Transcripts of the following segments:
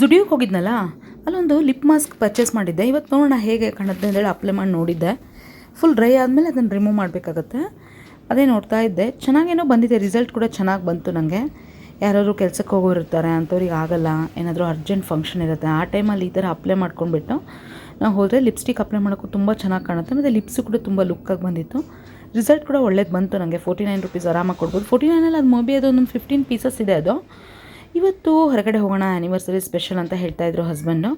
ಜುಡಿಯೋಗೆ ಹೋಗಿದ್ನಲ್ಲ, ಅಲ್ಲೊಂದು lip mask purchase ಮಾಡಿದ್ದೆ. ಇವತ್ತು ನೋಡೋಣ ಹೇಗೆ ಕಾಣುತ್ತೆ ಅಂತೇಳಿ ಅಪ್ಲೈ ಮಾಡಿ ನೋಡಿದ್ದೆ. ಫುಲ್ ಡ್ರೈ ಆದಮೇಲೆ ಅದನ್ನು ರಿಮೂವ್ ಮಾಡಬೇಕಾಗತ್ತೆ. ಅದೇ ನೋಡ್ತಾ ಇದ್ದೆ. ಚೆನ್ನಾಗೇನೋ ಬಂದಿದೆ. ರಿಸಲ್ಟ್ ಕೂಡ ಚೆನ್ನಾಗಿ ಬಂತು ನನಗೆ ಯಾರಾದರೂ ಕೆಲಸಕ್ಕೆ ಹೋಗೋರಿರ್ತಾರೆ, ಅಂಥವ್ರಿಗೆ ಆಗಲ್ಲ. ಏನಾದರೂ ಅರ್ಜೆಂಟ್ ಫಂಕ್ಷನ್ ಇರುತ್ತೆ. ಆ ಟೈಮಲ್ಲಿ ಈ ಥರ ಅಪ್ಲೈ ಮಾಡ್ಕೊಂಡ್ಬಿಟ್ಟು ನಾವು ಹೋದರೆ ಲಿಪ್ಸ್ಟಿಕ್ ಅಪ್ಲೈ ಮಾಡೋಕ್ಕೂ ತುಂಬ ಚೆನ್ನಾಗಿ ಕಾಣುತ್ತೆ. ಮತ್ತು ಲಿಪ್ಸು ಕೂಡ ತುಂಬ ಲುಕ್ಕಾಗಿ ಬಂದಿತ್ತು. ರಿಸಲ್ಟ್ ಕೂಡ ಒಳ್ಳೇದು ಬಂತು ನನಗೆ ಫೋರ್ಟಿ ನೈನ್ ರುಪೀಸ್ ಆರಾಮಾಗಿ ಕೊಡ್ಬೋದು. ಫೋರ್ಟಿ ನೈನಲ್ಲಿ ಅದು ಮೋಬಿ ಅದು ಒಂದು ಫಿಫ್ಟೀನ್ ಪೀಸಸ್ ಇದೆ ಅದು. ಇವತ್ತು ಹೊರಗಡೆ ಹೋಗೋಣ ಆ್ಯನಿವರ್ಸರಿ ಸ್ಪೆಷಲ್ ಅಂತ ಹೇಳ್ತಾ ಇದ್ರು ಹಸ್ಬೆಂಡು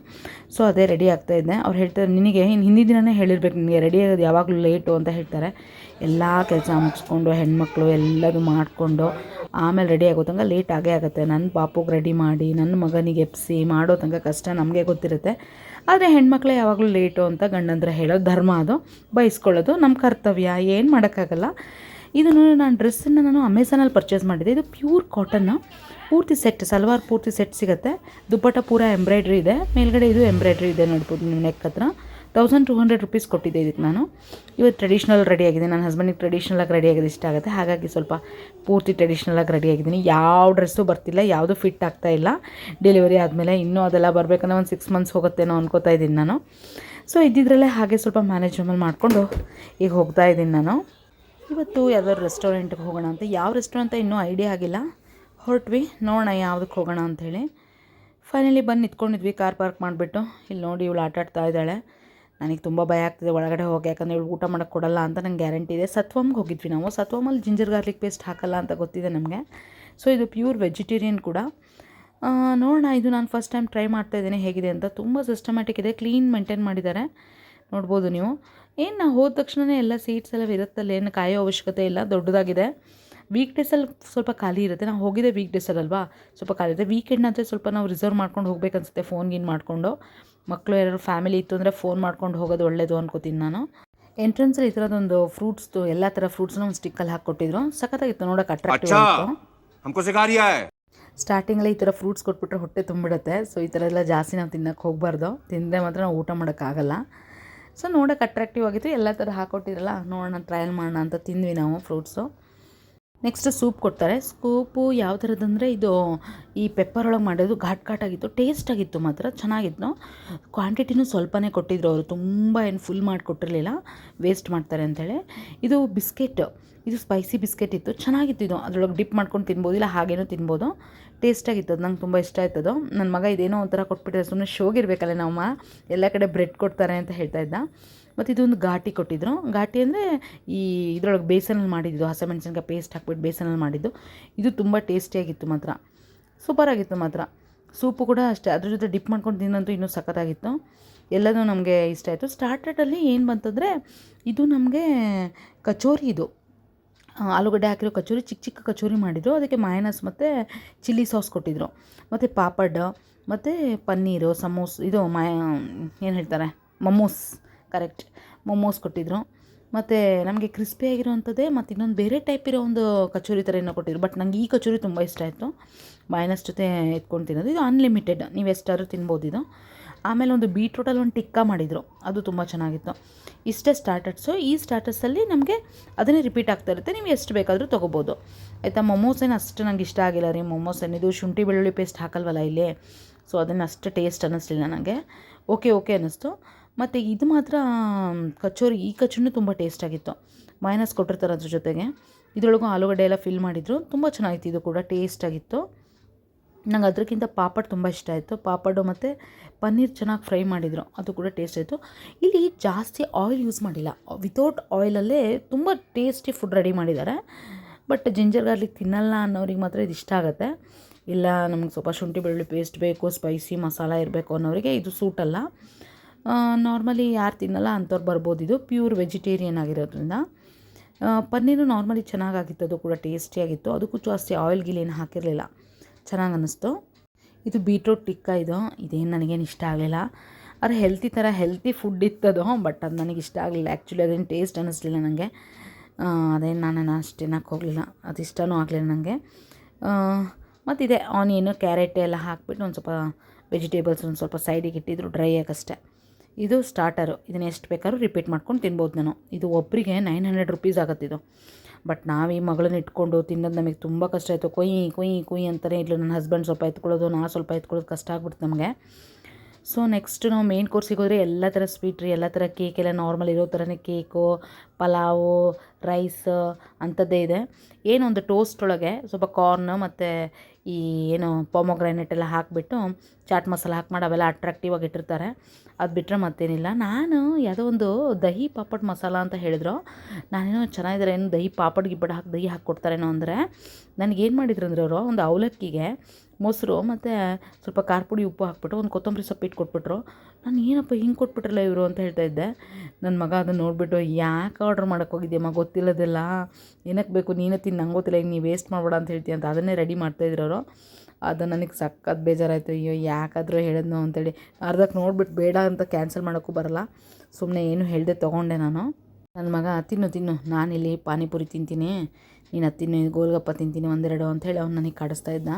ಸೊ ಅದೇ ರೆಡಿ ಆಗ್ತಾ ಇದ್ದೆ. ಅವ್ರು ಹೇಳ್ತಾರೆ, ನಿನಗೆ ಹಿಂದಿನ ದಿನವೇ ಹೇಳಿರ್ಬೇಕು ನಿನಗೆ. ರೆಡಿ ಆಗೋದು ಯಾವಾಗಲೂ ಲೇಟು ಅಂತ ಹೇಳ್ತಾರೆ. ಎಲ್ಲ ಕೆಲಸ ಮುಗಿಸ್ಕೊಂಡು, ಹೆಣ್ಮಕ್ಳು ಎಲ್ಲದು ಮಾಡಿಕೊಂಡು, ಆಮೇಲೆ ರೆಡಿ ಆಗೋ ತನಕ ಲೇಟ್ ಆಗೇ ಆಗುತ್ತೆ. ನನ್ನ ಪಾಪುಗೆ ರೆಡಿ ಮಾಡಿ ನನ್ನ ಮಗನಿಗೆ ಎಪ್ಸಿ ಮಾಡೋ ತನಕ ಕಷ್ಟ ನಮಗೆ ಗೊತ್ತಿರುತ್ತೆ. ಆದರೆ ಹೆಣ್ಮಕ್ಳು ಯಾವಾಗಲೂ ಲೇಟು ಅಂತ ಗಂಡಂದ್ರೆ ಹೇಳೋದು ಧರ್ಮ ಅದು. ಬಯಸ್ಕೊಳ್ಳೋದು ನಮ್ಮ ಕರ್ತವ್ಯ. ಏನು ಮಾಡೋಕ್ಕಾಗಲ್ಲ. ಇದನ್ನು ನಾನು ಡ್ರೆಸ್ಸನ್ನು ನಾನು ಅಮೆಝಾನಲ್ಲಿ ಪರ್ಚೇಸ್ ಮಾಡಿದ್ದೆ. ಇದು ಪ್ಯೂರ್ ಕಾಟನ್ನು ಪೂರ್ತಿ ಸೆಟ್, ಸಲ್ವಾರ್ ಪೂರ್ತಿ ಸೆಟ್ ಸಿಗುತ್ತೆ. ದುಪ್ಪಟ್ಟ ಪೂರ ಎಂಬ್ರಾಯ್ಡ್ರಿ ಇದೆ. ಮೇಲ್ಗಡೆ ಇದು ಎಂಬ್ರಾಯ್ಡ್ರಿ ಇದೆ ನೋಡ್ಬೋದು ನಿಮ್ಮ ನೆಕ್ ಹತ್ರ. ತೌಸಂಡ್ ಟು ಹಂಡ್ರೆಡ್ ರುಪೀಸ್ ಕೊಟ್ಟಿದ್ದೆ ಇದಕ್ಕೆ ನಾನು. ಇವತ್ತು ಟ್ರೆಡಿಷ್ನಲ್ ರೆಡಿ ಆಗಿದೆ ನನ್ನ ಹಸ್ಬೆಂಡಿಗೆ ಟ್ರೆಡಿಷ್ನಲಾಗಿ ರೆಡಿ ಆಗಿದೆ ಇಷ್ಟ ಆಗುತ್ತೆ. ಹಾಗಾಗಿ ಸ್ವಲ್ಪ ಪೂರ್ತಿ ಟ್ರೆಡಿಷ್ನಲಾಗಿ ರೆಡಿ ಆಗಿದ್ದೀನಿ. ಯಾವ ಡ್ರೆಸ್ಸು ಬರ್ತಿಲ್ಲ, ಯಾವುದು ಫಿಟ್ ಆಗ್ತಾ ಇಲ್ಲ. ಡೆಲಿವರಿ ಆದಮೇಲೆ ಇನ್ನೂ ಅದೆಲ್ಲ ಬರಬೇಕಂದ್ರೆ ಒಂದು ಸಿಕ್ಸ್ ಮಂತ್ಸ್ ಹೋಗುತ್ತೇನೋ ಅನ್ಕೋತಾ ಇದ್ದೀನಿ ನಾನು. ಸೊ ಇದ್ದಿದ್ರಲ್ಲೇ ಹಾಗೆ ಸ್ವಲ್ಪ ಮ್ಯಾನೇಜ್ಮೆಂಟ್ ಮಾಡಿಕೊಂಡು ಈಗ ಹೋಗ್ತಾ ಇದ್ದೀನಿ ನಾನು. ಇವತ್ತು ಯಾವ್ದಾದ್ರು ರೆಸ್ಟೋರೆಂಟ್ಗೆ ಹೋಗೋಣ ಅಂತ. ಯಾವ ರೆಸ್ಟೋರೆಂಟ್ ಅಂತ ಇನ್ನೂ ಐಡಿಯಾ ಆಗಿಲ್ಲ. ಹೊರಟ್ವಿ. ನೋಡೋಣ ಯಾವುದಕ್ಕೆ ಹೋಗೋಣ ಅಂಥೇಳಿ. ಫೈನಲಿ ಬಂದು ನಿಂತ್ಕೊಂಡಿದ್ವಿ. ಕಾರ್ ಪಾರ್ಕ್ ಮಾಡಿಬಿಟ್ಟು. ಇಲ್ಲಿ ನೋಡಿ ಇವಳು ಆಟ ಆಡ್ತಾ ಇದ್ದಾಳೆ. ನನಗೆ ತುಂಬ ಭಯ ಆಗ್ತಿದೆ. ಒಳಗಡೆ ಹೋಗಿ. ಯಾಕಂದರೆ ಇವಳು ಊಟ ಮಾಡೋಕ್ಕೆ ಕೊಡಲ್ಲ ಅಂತ ನಂಗೆ ಗ್ಯಾರಂಟಿ ಇದೆ. ಸತ್ವಮ್ಗೆ ಹೋಗಿದ್ವಿ ನಾವು. ಸತ್ವಮಲ್ಲಿ ಜಿಂಜರ್ ಗಾರ್ಲಿಕ್ ಪೇಸ್ಟ್ ಹಾಕಲ್ಲ ಅಂತ ಗೊತ್ತಿದೆ ನಮಗೆ. ಸೊ ಇದು ಪ್ಯೂರ್ ವೆಜಿಟೇರಿಯನ್ ಕೂಡ. ನೋಡೋಣ. ಇದು ನಾನು ಫಸ್ಟ್ ಟೈಮ್ ಟ್ರೈ ಮಾಡ್ತಾ ಇದ್ದೀನಿ. ಹೇಗಿದೆ ಅಂತ. ತುಂಬ ಸಿಸ್ಟಮ್ಯಾಟಿಕ್ ಇದೆ. ಕ್ಲೀನ್ ಮೇಂಟೈನ್ ಮಾಡಿದ್ದಾರೆ. ನೋಡ್ಬೋದು ನೀವು. ಏನು, ಹೋದ ತಕ್ಷಣವೇ ಎಲ್ಲ ಸೀಟ್ಸ್ ಎಲ್ಲ ಇರುತ್ತಲ್ಲ, ಏನು ಕಾಯೋ ಅವಶ್ಯಕತೆ ಇಲ್ಲ. ದೊಡ್ಡದಾಗಿದೆ. ವೀಕ್ ಡೇಸಲ್ಲಿ ಸ್ವಲ್ಪ ಖಾಲಿ ಇರುತ್ತೆ. ನಾವು ಹೋಗಿದ್ದೆ ವೀಕ್ ಡೇಸಲ್ಲಲ್ವಾ ಸ್ವಲ್ಪ ಖಾಲಿ ಇರುತ್ತೆ. ವೀಕೆಂಡ್ ಅಂದರೆ ಸ್ವಲ್ಪ ನಾವು ರಿಸರ್ವ್ ಮಾಡ್ಕೊಂಡು ಹೋಗ್ಬೇಕನ್ಸುತ್ತೆ ಫೋನ್ ಗೀನ್ ಮಾಡಿಕೊಂಡು. ಮಕ್ಕಳು ಯಾರು ಫ್ಯಾಮಿಲಿ ಇತ್ತು ಅಂದರೆ ಫೋನ್ ಮಾಡ್ಕೊಂಡು ಹೋಗೋದು ಒಳ್ಳೆಯದು ಅನ್ಕೋತೀನಿ ನಾನು. ಎಂಟ್ರೆನ್ಸಲ್ಲಿ ಈ ಥರದೊಂದು ಫ್ರೂಟ್ಸ್ದು ಎಲ್ಲ ಥರ ಫ್ರೂಟ್ಸ್ನ ಒಂದು ಸ್ಟಿಕ್ಕಲ್ಲಿ ಹಾಕ್ಕೊಟ್ಟಿದ್ರು. ಸಖತ್ತಾಗಿತ್ತು ನೋಡೋಕೆ ಅಟ್ರಾಕ್ಟಿವ್ ಆಯಿತು ಸ್ಟಾರ್ಟಿಂಗಲ್ಲಿ ಈ ಥರ ಫ್ರೂಟ್ಸ್ ಕೊಟ್ಬಿಟ್ರೆ ಹೊಟ್ಟೆ ತುಂಬಿಡುತ್ತೆ. ಸೊ ಈ ಥರ ಎಲ್ಲ ಜಾಸ್ತಿ ನಾವು ತಿನ್ನೋಕ್ಕೆ ಹೋಗಬಾರ್ದು. ತಿಂದೆ ಮಾತ್ರ ನಾವು ಊಟ ಮಾಡೋಕ್ಕಾಗಲ್ಲ ಸೊ ನೋಡೋಕೆ ಅಟ್ರಾಕ್ಟಿವ್ ಆಗಿತ್ತು. ಎಲ್ಲ ಥರ ಹಾಕೊಟ್ಟಿರಲ್ಲ ನೋಡೋಣ ಟ್ರಯಲ್ ಮಾಡೋಣ ಅಂತ ತಿಂದ್ವಿ ನಾವು ಫ್ರೂಟ್ಸು ನೆಕ್ಸ್ಟ್ ಸೂಪ್ ಕೊಡ್ತಾರೆ. ಸೂಪು ಯಾವ ಥರದಂದರೆ ಇದು ಈ ಪೆಪ್ಪರ್ ಒಳಗೆ ಮಾಡೋದು ಘಾಟ್ ಘಾಟಾಗಿತ್ತು ಟೇಸ್ಟ್ ಆಗಿತ್ತು ಮಾತ್ರ, ಚೆನ್ನಾಗಿತ್ತು. ಕ್ವಾಂಟಿಟಿನೂ ಸ್ವಲ್ಪನೇ ಕೊಟ್ಟಿದ್ರು ಅವರು, ತುಂಬ ಏನು ಫುಲ್ ಮಾಡಿಕೊಟ್ಟಿರಲಿಲ್ಲ ವೇಸ್ಟ್ ಮಾಡ್ತಾರೆ ಅಂಥೇಳಿ ಇದು ಬಿಸ್ಕೆಟ್. ಇದು ಸ್ಪೈಸಿ ಬಿಸ್ಕೆಟ್ ಇತ್ತು. ಚೆನ್ನಾಗಿತ್ತು ಇದು. ಅದರೊಳಗೆ ಡಿಪ್ ಮಾಡ್ಕೊಂಡು ತಿನ್ಬೋದು, ಇಲ್ಲ ಹಾಗೇನೂ ತಿನ್ಬೋದು. ಟೇಸ್ಟಾಗಿತ್ತು ಅದು. ನಂಗೆ ತುಂಬ ಇಷ್ಟ ಆಯ್ತದು. ನನ್ನ ಮಗ ಇದೇನೋ ಒಂಥರ ಕೊಟ್ಬಿಟ್ಟಿದೆ ಸುಮ್ಮನೆ ಶೋಗಿರ್ಬೇಕಲ್ಲ ನಮ್ಮ ಎಲ್ಲ ಕಡೆ ಬ್ರೆಡ್ ಕೊಡ್ತಾರೆ ಅಂತ ಹೇಳ್ತಾ ಇದ್ದ. ಮತ್ತು ಇದೊಂದು ಘಾಟಿ ಕೊಟ್ಟಿದ್ರು. ಘಾಟಿ ಅಂದರೆ ಈ ಇದರೊಳಗೆ ಬೇಸನಲ್ಲಿ ಮಾಡಿದ್ದು. ಹಸಿಮೆಣ್ಸಿನ್ಕಾಯಿ ಪೇಸ್ಟ್ ಹಾಕ್ಬಿಟ್ಟು ಬೇಸನಲ್ಲಿ ಮಾಡಿದ್ದು. ಇದು ತುಂಬ ಟೇಸ್ಟಿಯಾಗಿತ್ತು ಮಾತ್ರ. ಸೂಪರಾಗಿತ್ತು ಮಾತ್ರ. ಸೂಪು ಕೂಡ ಅಷ್ಟೇ. ಅದ್ರ ಜೊತೆ ಡಿಪ್ ಮಾಡ್ಕೊಂಡು ತಿನ್ನಂತೂ ಇನ್ನೂ ಸಖತ್ತಾಗಿತ್ತು. ಎಲ್ಲದೂ ನಮಗೆ ಇಷ್ಟ ಆಯಿತು. ಸ್ಟಾರ್ಟರ್ಡಲ್ಲಿ ಏನು ಬಂತಂದರೆ, ಇದು ನಮಗೆ ಕಚೋರಿ ಇದು. ಆಲೂಗಡ್ಡೆ ಹಾಕಿರೋ ಕಚೋರಿ, ಚಿಕ್ಕ ಚಿಕ್ಕ ಕಚೋರಿ ಮಾಡಿದರು. ಅದಕ್ಕೆ ಮಾಯನಸ್ ಮತ್ತು ಚಿಲ್ಲಿ ಸಾಸ್ ಕೊಟ್ಟಿದ್ದರು ಮತ್ತು ಪಾಪಡ್, ಮತ್ತು ಪನ್ನೀರು, ಸಮೋಸ್, ಇದು ಮಾಯ ಏನು ಹೇಳ್ತಾರೆ? ಮೊಮೋಸ್ ಕರೆಕ್ಟ್ ಮೊಮೋಸ್ ಕೊಟ್ಟಿದ್ದರು ಮತ್ತು ನಮಗೆ ಕ್ರಿಸ್ಪಿ ಆಗಿರೋವಂಥದ್ದೇ ಮತ್ತು ಇನ್ನೊಂದು ಬೇರೆ ಟೈಪ್ ಇರೋ ಒಂದು ಕಚೋರಿ ಥರ ಏನೋ ಕೊಟ್ಟಿದ್ರು. ಬಟ್ ನಂಗೆ ಈ ಕಚೋರಿ ತುಂಬ ಇಷ್ಟ ಆಯಿತು. ಮಾಯನಸ್ ಜೊತೆ ಎತ್ಕೊಂಡು ತಿನ್ನೋದು. ಇದು ಅನ್ಲಿಮಿಟೆಡ್ ನೀವು ಎಷ್ಟಾದ್ರೂ ತಿನ್ಬೋದು ಇದು. ಆಮೇಲೆ ಒಂದು ಬೀಟ್ರೂಟಲ್ಲಿ ಒಂದು ಟಿಕ್ಕ ಮಾಡಿದರು. ಅದು ತುಂಬ ಚೆನ್ನಾಗಿತ್ತು. ಇಷ್ಟೇ ಸ್ಟಾರ್ಟರ್ಸು ಈ ಸ್ಟಾರ್ಟರ್ಸಲ್ಲಿ ನಮಗೆ ಅದನ್ನೇ ರಿಪೀಟ್ ಆಗ್ತಾ ಇರುತ್ತೆ. ನೀವು ಎಷ್ಟು ಬೇಕಾದರೂ ತೊಗೋಬೋದು. ಆಯಿತಾ ಮೊಮೋಸ್ ಏನು ಅಷ್ಟು ನಂಗೆ ಇಷ್ಟ ಆಗಿಲ್ಲ ರೀ. ಮೊಮೋಸ್ ಏನಿದು ಶುಂಠಿ ಬೆಳ್ಳುಳ್ಳಿ ಪೇಸ್ಟ್ ಹಾಕಲ್ವಲ್ಲ ಇಲ್ಲಿ? ಸೊ ಅದನ್ನು ಅಷ್ಟು ಟೇಸ್ಟ್ ಅನ್ನಿಸ್ಲಿಲ್ಲ ನನಗೆ ಓಕೆ ಓಕೆ ಅನ್ನಿಸ್ತು. ಮತ್ತು ಇದು ಮಾತ್ರ, ಕಚೋರಿ, ಈ ಕಚೋರಿನೂ ತುಂಬ ಟೇಸ್ಟಾಗಿತ್ತು ಮೈನಸ್ ಕೊಟ್ಟಿರ್ತಾರೆ ಅದ್ರ ಜೊತೆಗೆ. ಇದರೊಳಗೂ ಆಲೂಗಡ್ಡೆ ಎಲ್ಲ ಫಿಲ್ ಮಾಡಿದರು. ತುಂಬ ಚೆನ್ನಾಗಿತ್ತು. ಇದು ಕೂಡ ಟೇಸ್ಟಾಗಿತ್ತು ನಂಗೆ ಅದಕ್ಕಿಂತ ಪಾಪಡ್ ತುಂಬ ಇಷ್ಟ ಆಯಿತು. ಪಾಪಡು ಮತ್ತು ಪನ್ನೀರ್ ಚೆನ್ನಾಗಿ ಫ್ರೈ ಮಾಡಿದರು. ಅದು ಕೂಡ ಟೇಸ್ಟ್ ಆಯಿತು. ಇಲ್ಲಿ ಜಾಸ್ತಿ ಆಯಿಲ್ ಯೂಸ್ ಮಾಡಿಲ್ಲ. ವಿತೌಟ್ ಆಯಿಲಲ್ಲೇ ತುಂಬ ಟೇಸ್ಟಿ ಫುಡ್ ರೆಡಿ ಮಾಡಿದ್ದಾರೆ. ಬಟ್ ಜಿಂಜರ್ ಗಾರ್ಲಿಕ್ ತಿನ್ನಲ್ಲ ಅನ್ನೋರಿಗೆ ಮಾತ್ರ ಇದು ಇಷ್ಟ ಆಗುತ್ತೆ. ಇಲ್ಲ, ನಮಗೆ ಸ್ವಲ್ಪ ಶುಂಠಿ ಬೆಳ್ಳುಳ್ಳಿ ಪೇಸ್ಟ್ ಬೇಕು ಸ್ಪೈಸಿ ಮಸಾಲ ಇರಬೇಕು ಅನ್ನೋರಿಗೆ ಇದು ಸೂಟಲ್ಲ ನಾರ್ಮಲಿ ಯಾರು ತಿನ್ನಲ್ಲ ಅಂಥವ್ರು ಬರ್ಬೋದು. ಇದು ಪ್ಯೂರ್ ವೆಜಿಟೇರಿಯನ್ ಆಗಿರೋದ್ರಿಂದ. ಪನ್ನೀರು ನಾರ್ಮಲಿ ಚೆನ್ನಾಗಾಗಿತ್ತು ಅದು ಕೂಡ ಟೇಸ್ಟಿಯಾಗಿತ್ತು ಅದಕ್ಕೂ ಜಾಸ್ತಿ ಆಯಿಲ್ ಗಿಲ್ ಏನು ಹಾಕಿರಲಿಲ್ಲ. ಚೆನ್ನಾಗಿ ಅನ್ನಿಸ್ತು. ಇದು ಬೀಟ್ರೂಟ್ ಟಿಕ್ಕ ಇದು. ಇದೇನು ನನಗೇನು ಇಷ್ಟ ಆಗಲಿಲ್ಲ. ಆದರೆ ಹೆಲ್ತಿ ಥರ ಹೆಲ್ತಿ ಫುಡ್ ಇತ್ತದು ಬಟ್ ಅದು ನನಗೆ ಇಷ್ಟ ಆಗಲಿಲ್ಲ. ಆ್ಯಕ್ಚುಲಿ ಅದೇನು ಟೇಸ್ಟ್ ಅನ್ನಿಸ್ಲಿಲ್ಲ ನನಗೆ ಅದೇನು ನಾನು ಅಷ್ಟು ತಿನ್ನೋಕ್ಕೆ ಹೋಗಲಿಲ್ಲ. ಅದು ಇಷ್ಟನೂ ಆಗಲಿಲ್ಲ ನನಗೆ ಮತ್ತಿದೆ ಆನಿಯನು ಕ್ಯಾರೆಟ್ ಎಲ್ಲ ಹಾಕ್ಬಿಟ್ಟು ಒಂದು ಸ್ವಲ್ಪ ವೆಜಿಟೇಬಲ್ಸ್ ಒಂದು ಸ್ವಲ್ಪ ಸೈಡಿಗೆ ಇಟ್ಟಿದ್ರು ಡ್ರೈ ಆಗಷ್ಟೇ. ಇದು ಸ್ಟಾರ್ಟರು ಇದನ್ನ ಎಷ್ಟು ಬೇಕಾದ್ರೂ ರಿಪೀಟ್ ಮಾಡ್ಕೊಂಡು ತಿನ್ಬೋದು ನಾನು. ಇದು ಒಬ್ಬರಿಗೆ ನೈನ್ ಹಂಡ್ರೆಡ್ ರುಪೀಸ್ ಆಗುತ್ತಿದು ಬಟ್ ನಾವು ಈ ಮಗಳನ್ನ ಇಟ್ಕೊಂಡು ತಿನ್ನೋದು ನಮಗೆ ತುಂಬ ಕಷ್ಟ ಆಯಿತು. ಕೊಯ್ ಕೊಯ್ ಕೊಯ್ ಅಂತಲೇ ಇಲ್ಲ ನನ್ನ ಹಸ್ಬೆಂಡ್ ಸ್ವಲ್ಪ ಎತ್ಕೊಳ್ಳೋದು, ನಾ ಸ್ವಲ್ಪ ಎತ್ಕೊಳ್ಳೋದು ಕಷ್ಟ ಆಗ್ಬಿಡ್ತು ನಮಗೆ. ಸೊ ನೆಕ್ಸ್ಟ್ ನಾವು ಮೇನ್ ಕೋರ್ಸಿಗೆ ಹೋದರೆ ಎಲ್ಲ ಥರ ಸ್ವೀಟ್ ರೀ ಎಲ್ಲ ಥರ ಕೇಕ್ ಎಲ್ಲ ನಾರ್ಮಲ್ ಇರೋ ಥರನೇ ಕೇಕು ಪಲಾವು, ರೈಸ್ ಅಂಥದ್ದೇ ಇದೆ. ಏನೊಂದು ಟೋಸ್ಟ್ ಒಳಗೆ ಸ್ವಲ್ಪ ಕಾರ್ನ್ ಮತ್ತು ಈ ಏನು ಪೊಮೊಗ್ರಾನೆಟ್ ಎಲ್ಲ ಹಾಕಿಬಿಟ್ಟು ಚಾಟ್ ಮಸಾಲ ಹಾಕಿ ಮಾಡಿ ಅವೆಲ್ಲ ಅಟ್ರಾಕ್ಟಿವ್ ಆಗಿ ಇಟ್ಟಿರ್ತಾರೆ. ಅದು ಬಿಟ್ಟರೆ ಮತ್ತೇನಿಲ್ಲ. ನಾನು ಯಾವುದೋ ಒಂದು ದಹಿ ಪಾಪಡ್ ಮಸಾಲ ಅಂತ ಹೇಳಿದ್ರು. ನಾನೇನೋ ಚೆನ್ನಾಗಿದ್ದಾರೆ ಏನು ದಹಿ ಪಾಪಡ್ ಗಿಬ್ಬಡ್ ಹಾಕಿ ದಹಿ ಹಾಕ್ಕೊಡ್ತಾರೇನೋ ಅಂದರೆ ನನಗೇನು ಮಾಡಿದ್ರು ಅಂದರೆ ಅವರು ಒಂದು ಅವಲಕ್ಕಿಗೆ ಮೊಸರು ಮತ್ತು ಸ್ವಲ್ಪ ಖಾರ ಪುಡಿ ಉಪ್ಪು ಹಾಕ್ಬಿಟ್ಟು ಒಂದು ಕೊತ್ತಂಬರಿ ಸೊಪ್ಪು ಇಟ್ಟು ಕೊಟ್ಬಿಟ್ರು ನಾನು ಏನಪ್ಪ ಹಿಂಗೆ ಕೊಟ್ಬಿಟ್ರಲ್ಲ ಇವರು ಅಂತ ಹೇಳ್ತಾ ಇದ್ದೆ. ನನ್ನ ಮಗ ಅದನ್ನು ನೋಡಿಬಿಟ್ಟು ಯಾಕೆ ಆರ್ಡ್ರ್ ಮಾಡೋಕ್ಕೆ ಹೋಗಿದ್ಯಮ್ಮ ಗೊತ್ತಿಲ್ಲದೆಲ್ಲ. ಏನಕ್ಕೆ ಬೇಕು? ನೀನೇ ತಿನ್ನು ನಂಗೆ ಗೊತ್ತಿಲ್ಲ. ಈಗ ನೀವು ವೇಸ್ಟ್ ಮಾಡಬೇಡ ಅಂತ ಹೇಳ್ತೀಯ ಅಂತ. ಅದನ್ನೇ ರೆಡಿ ಮಾಡ್ತಾ ಅವರು ಅದು ನನಗೆ ಸಖತ್ ಬೇಜಾರಾಯಿತು. ಅಯ್ಯೋ, ಯಾಕಾದರೂ ಹೇಳಿದ್ನೋ ಅಂತೇಳಿ. ಅರ್ಧಕ್ಕೆ ನೋಡ್ಬಿಟ್ಟು ಬೇಡ ಅಂತ ಕ್ಯಾನ್ಸಲ್ ಮಾಡೋಕ್ಕೂ ಬರಲ್ಲ. ಸುಮ್ಮನೆ ಏನು ಹೇಳಿದೆ ತೊಗೊಂಡೆ ನಾನು. ನನ್ನ ಮಗ, ತಿನ್ನು ತಿನ್ನು. ನಾನಿಲ್ಲಿ ಪಾನಿಪುರಿ ತಿಂತೀನಿ. ನೀನು ಅದು ತಿನ್ನು ಗೋಲ್ಗಪ್ಪ ತಿಂತೀನಿ ಒಂದೆರಡು ಅಂಥೇಳಿ ಅವ್ನು ನನಗೆ ಕಾಡಿಸ್ತಾ ಇದ್ದ.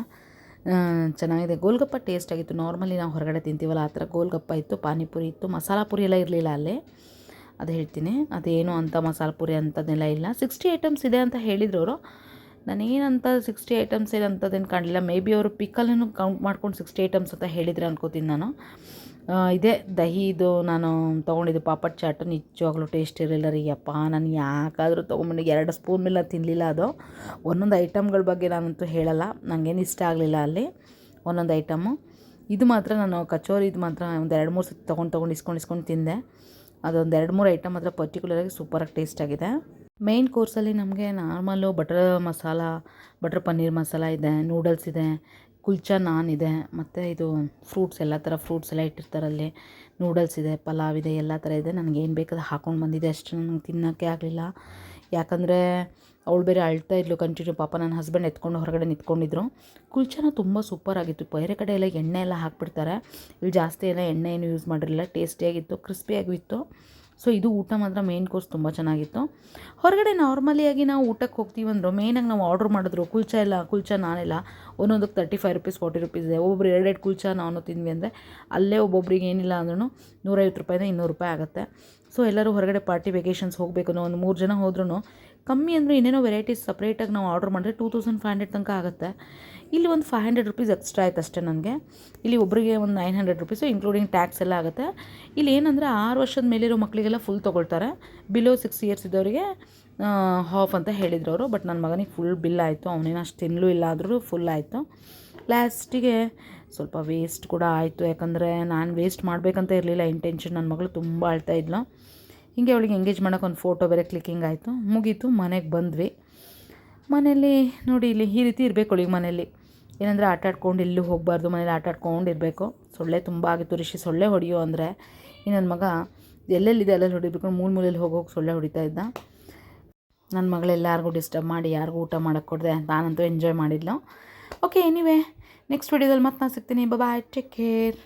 ಚೆನ್ನಾಗಿದೆ. ಗೋಲ್ಗಪ್ಪ ಟೇಸ್ಟ್ ಆಗಿತ್ತು. ನಾರ್ಮಲಿ ನಾವು ಹೊರಗಡೆ ತಿಂತೀವಲ್ಲ, ಆ ಥರ ಗೋಲ್ಗಪ್ಪ ಇತ್ತು, ಪಾನಿಪುರಿ ಇತ್ತು, ಮಸಾಲಾ ಪುರಿ ಎಲ್ಲ ಇರಲಿಲ್ಲ ಅಲ್ಲಿ. ಅದು ಹೇಳ್ತೀನಿ. ಅದೇನು ಅಂತ ಮಸಾಲ ಪುರಿ ಅಂಥದ್ದೆಲ್ಲ ಇಲ್ಲ. ಸಿಕ್ಸ್ಟಿ ಐಟಮ್ಸ್ ಇದೆ ಅಂತ ಹೇಳಿದ್ರು ಅವರು. ನನಗೇನಂತ ಸಿಕ್ಸ್ಟಿ ಐಟಮ್ಸ್ ಏನು ಅಂಥದ್ದೇನು ಕಾಣಲಿಲ್ಲ. ಮೇ ಬಿ ಅವರು ಪಿಕ್ಕಲನ್ನು ಕೌಂಟ್ ಮಾಡ್ಕೊಂಡು ಸಿಕ್ಸ್ಟಿ ಐಟಮ್ಸ್ ಅಂತ ಹೇಳಿದ್ರೆ ಅನ್ಕೋತೀನಿ ನಾನು. ಇದೆ. ದಹಿದು ನಾನು ತೊಗೊಂಡಿದ್ದು ಪಾಪಡ್ ಚಾಟು. ನಿಜವಾಗ್ಲೂ ಟೇಸ್ಟ್ ಇರಲಿಲ್ಲ ರೀ. ಅಪ್ಪ ನಾನು ಯಾಕಾದರೂ ತೊಗೊಂಬಂದು ಎರಡು ಸ್ಪೂನ್ ಮೇಲೆ ತಿನ್ನಲಿಲ್ಲ ಅದು. ಒಂದೊಂದು ಐಟಮ್ಗಳ ಬಗ್ಗೆ ನಾನಂತೂ ಹೇಳಲ್ಲ. ನನಗೇನು ಇಷ್ಟ ಆಗಲಿಲ್ಲ ಅಲ್ಲಿ. ಒಂದೊಂದು ಐಟಮು ಇದು ಮಾತ್ರ ನಾನು ಕಚೋರಿ ಇದು ಮಾತ್ರ ಒಂದು ಎರಡು ಮೂರು ಸತಿ ತೊಗೊಂಡು ತೊಗೊಂಡು ಇಸ್ಕೊಂಡು ಇಸ್ಕೊಂಡು ತಿಂದೆ. ಅದೊಂದು ಎರಡು ಮೂರು ಐಟಮ್ ಮಾತ್ರ ಪರ್ಟಿಕ್ಯುಲರಾಗಿ ಸೂಪರಾಗಿ ಟೇಸ್ಟ್ ಆಗಿದೆ. ಮೇಯ್ನ್ ಕೋರ್ಸಲ್ಲಿ ನಮಗೆ normal butter masala butter paneer masala ಇದೆ ನೂಡಲ್ಸ್ ಇದೆ ಕುಲ್ಚಾ ನಾನ್ ಇದೆ, ಮತ್ತು ಇದು ಫ್ರೂಟ್ಸ್ ಎಲ್ಲ ಥರ ಫ್ರೂಟ್ಸ್ ಎಲ್ಲ ಇಟ್ಟಿರ್ತಾರಲ್ಲಿ ನೂಡಲ್ಸ್ ಇದೆ ಪಲಾವ್ ಇದೆ, ಎಲ್ಲ ಥರ ಇದೆ. ನನಗೇನು ಬೇಕಾದ ಹಾಕೊಂಡು ಬಂದಿದೆ ಅಷ್ಟು, ನನಗೆ ತಿನ್ನೋಕ್ಕೆ ಆಗಲಿಲ್ಲ. ಯಾಕಂದರೆ ಅವಳು ಬೇರೆ ಅಳ್ತಾ ಇದ್ಲು ಕಂಟಿನ್ಯೂ ಪಾಪ ನನ್ನ ಹಸ್ಬೆಂಡ್ ಎತ್ಕೊಂಡು ಹೊರಗಡೆ ನಿಂತ್ಕೊಂಡಿದ್ರು. ಕುಲ್ಚನ ತುಂಬ ಸೂಪರಾಗಿತ್ತು ಬೇರೆ ಕಡೆ ಎಲ್ಲ ಎಣ್ಣೆ ಎಲ್ಲ ಹಾಕ್ಬಿಡ್ತಾರೆ. ಇಲ್ಲಿ ಜಾಸ್ತಿ ಎಲ್ಲ ಎಣ್ಣೆ ಏನು ಯೂಸ್ ಮಾಡಿರಲಿಲ್ಲ. ಟೇಸ್ಟಿಯಾಗಿತ್ತು ಕ್ರಿಸ್ಪಿಯಾಗಿತ್ತು ಸೊ ಇದು ಊಟ ಮಾತ್ರ ಮೇನ್ ಕೋರ್ಸ್ ತುಂಬ ಚೆನ್ನಾಗಿತ್ತು. ಹೊರಗಡೆ ನಾರ್ಮಲಿಯಾಗಿ ನಾವು ಊಟಕ್ಕೆ ಹೋಗ್ತೀವಿ ಅಂದರು ಮೇಯ್ನಾಗಿ ನಾವು ಆರ್ಡ್ರ್ ಮಾಡಿದ್ರು, ಕುಲ್ಚಾ ಎಲ್ಲ ಕುಲ್ಚಾ ನಾನೆಲ್ಲ. ಒಂದೊಂದಕ್ಕೆ thirty five rupees forty rupees ಇದೆ. ಒಬ್ಬೊಬ್ರು ಎರಡೆರಡು ಕುಲ್ಚಾ ನಾನು ತಿಂದ್ವಿ ಅಂದರೆ, ಅಲ್ಲೇ ಒಬ್ಬೊಬ್ರಿಗೆ ಏನಿಲ್ಲ ಅಂದ್ರೂ ನೂರೈವತ್ತು ರೂಪಾಯಿಂದ ಇನ್ನೂರು ರೂಪಾಯಿ ಆಗುತ್ತೆ. ಸೊ ಎಲ್ಲರೂ ಹೊರಗಡೆ ಪಾರ್ಟಿ ವೆಕೇಷನ್ಸ್ ಹೋಗಬೇಕು ಅನ್ನೋ ಒಂದು ಮೂರು ಜನ ಹೋದ್ರೂ ಕಮ್ಮಿ ಅಂದರೆ ಇನ್ನೇನೋ ವೆರೈಟೀಸ್ ಸಪ್ರೇಟಾಗಿ ನಾವು ಆರ್ಡ್ರ್ ಮಾಡಿದ್ರೆ ಟೂ ತೌಸಂಡ್ ಫೈವ್ ಹಂಡ್ರೆಡ್ ತನಕ ಆಗುತ್ತೆ. ಇಲ್ಲಿ ಒಂದು ಫೈವ್ ಹಂಡ್ರೆಡ್ ರುಪೀಸ್ ಎಕ್ಸ್ಟ್ರಾ ಆಯ್ತು ಅಷ್ಟೇ ನನಗೆ. ಇಲ್ಲಿ ಒಬ್ಬರಿಗೆ ಒಂದು nine hundred rupees including tax ಎಲ್ಲ ಆಗುತ್ತೆ. ಇಲ್ಲಿ ಏನಂದರೆ ಆರು ವರ್ಷದ ಮೇಲಿರೋ ಮಕ್ಕಳಿಗೆಲ್ಲ ಫುಲ್ ತೊಗೊಳ್ತಾರೆ. ಬಿಲೋ ಸಿಕ್ಸ್ ಇಯರ್ಸ್ ಇದ್ದವರಿಗೆ ಹಾಫ್ ಅಂತ ಹೇಳಿದ್ರು ಅವರು. ಬಟ್ ನನ್ನ ಮಗನಿಗೆ ಫುಲ್ ಬಿಲ್ ಆಯಿತು. ಅವನೇನು ಅಷ್ಟು ತಿನ್ನಲೂ ಇಲ್ಲ ಆದರೂ ಫುಲ್ ಆಯಿತು. ಲಾಸ್ಟಿಗೆ ಸ್ವಲ್ಪ ವೇಸ್ಟ್ ಕೂಡ ಆಯಿತು. ಯಾಕಂದರೆ ನಾನು ವೇಸ್ಟ್ ಮಾಡಬೇಕಂತ ಇರಲಿಲ್ಲ. ಇಂಟೆನ್ಷನ್ ನನ್ನ ಮಗಳು ತುಂಬ ಅಳ್ತಾ ಇದ್ಲು. ಹೀಗೆ ಅವಳಿಗೆ ಎಂಗೇಜ್ ಮಾಡೋಕೆ ಒಂದು ಫೋಟೋ ಬೇರೆ ಕ್ಲಿಕ್ಕಿಂಗ್ ಆಯಿತು. ಮುಗೀತು, ಮನೆಗೆ ಬಂದ್ವಿ. ಮನೇಲಿ ನೋಡಿ ಇಲ್ಲಿ ಈ ರೀತಿ ಇರಬೇಕು ಅವಳಿಗೆ ಮನೇಲಿ ಏನಂದರೆ ಆಟ ಆಡ್ಕೊಂಡು ಎಲ್ಲೂ ಹೋಗಬಾರ್ದು ಮನೇಲಿ ಆಟ ಆಡ್ಕೊಂಡು ಇರಬೇಕು. ಸೊಳ್ಳೆ ತುಂಬ ಆಗಿತ್ತು ರಿಷಿ, ಸೊಳ್ಳೆ ಹೊಡೆಯೋ ಅಂದರೆ. ಈ ನನ್ನ ಮಗ ಎಲ್ಲೆಲ್ಲಿದೆ ಅಲ್ಲೆಲ್ಲಿ ಹೊಡಿಬೇಕು ಮೂಲೆ ಮೂಲೆಯಲ್ಲಿ ಹೋಗೋಗಿ ಸೊಳ್ಳೆ ಹೊಡಿತಾ ಇದ್ದ. ನನ್ನ ಮಗಳೆಲ್ಲರಿಗೂ ಡಿಸ್ಟರ್ಬ್ ಮಾಡಿ, ಯಾರಿಗೂ ಊಟ ಮಾಡೋಕ್ಕೆ ಕೊಡದೆ ನಾನಂತೂ ಎಂಜಾಯ್ ಮಾಡಿದ್ಲು ಓಕೆ ಎನಿವೆ ನೆಕ್ಸ್ಟ್ ವಿಡಿಯೋದಲ್ಲಿ ಮತ್ತೆ ನಾನು ಸಿಗ್ತೀನಿ. Bye take care